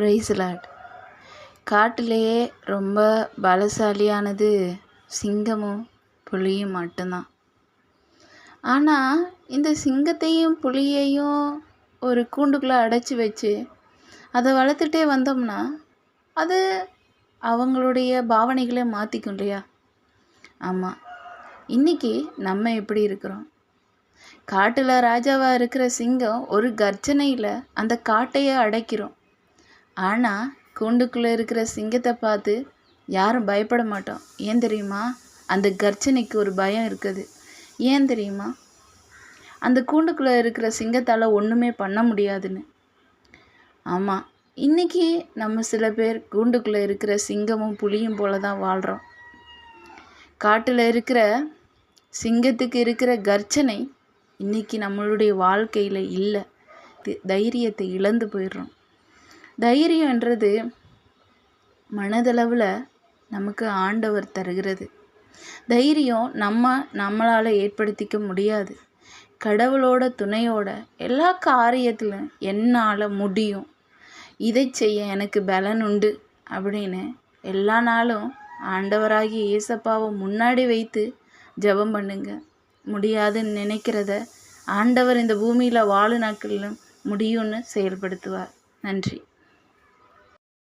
பிரைஸ்லாட் காட்டிலேயே ரொம்ப பலசாலியானது சிங்கமும் புலியும் மட்டும்தான். ஆனால் இந்த சிங்கத்தையும் புலியையும் ஒரு கூண்டுக்குள்ளே அடைச்சி வச்சு அதை வளர்த்துட்டே வந்தோம்னா அது அவங்களுடைய பாவனைகளை மாற்றிக்கும் இல்லையா? ஆமாம் இன்றைக்கி நம்ம எப்படி இருக்கிறோம்? காட்டில் ராஜாவாக இருக்கிற சிங்கம் ஒரு கர்ஜனையில் அந்த காட்டையே அடைக்கிறோம். ஆனால் கூண்டுக்குள்ளே இருக்கிற சிங்கத்தை பார்த்து யாரும் பயப்பட மாட்டோம். ஏன் தெரியுமா? அந்த கர்ஜனைக்கு ஒரு பயம் இருக்குது. ஏன் தெரியுமா? அந்த கூண்டுக்குள்ளே இருக்கிற சிங்கத்தால் ஒன்றுமே பண்ண முடியாதுன்னு. ஆமாம் இன்றைக்கி நம்ம சில பேர் கூண்டுக்குள்ளே இருக்கிற சிங்கமும் புலியும் போல தான் வாழ்கிறோம் காட்டில் இருக்கிற சிங்கத்துக்கு இருக்கிற கர்ஜனை இன்றைக்கி நம்மளுடைய வாழ்க்கையில் இல்லை. தைரியத்தை இழந்து போயிடுறோம். தைரியன்றது மனதளவில் நமக்கு ஆண்டவர் தருகிறது. தைரியம் நம்ம நம்மளால் ஏற்படுத்திக்க முடியாது. கடவுளோட துணையோட எல்லா காரியத்திலும் என்னால் முடியும். இதை செய்ய எனக்கு பலன் உண்டு அப்படின்னு எல்லா நாளும் ஆண்டவராகி இயேசப்பாவை முன்னாடி வைத்து ஜெபம் பண்ணுங்க. முடியாதுன்னு நினைக்கிறத ஆண்டவர் இந்த பூமியில் வாழு நாட்களிலும் முடியும்னு செயல்படுத்துவார். நன்றி.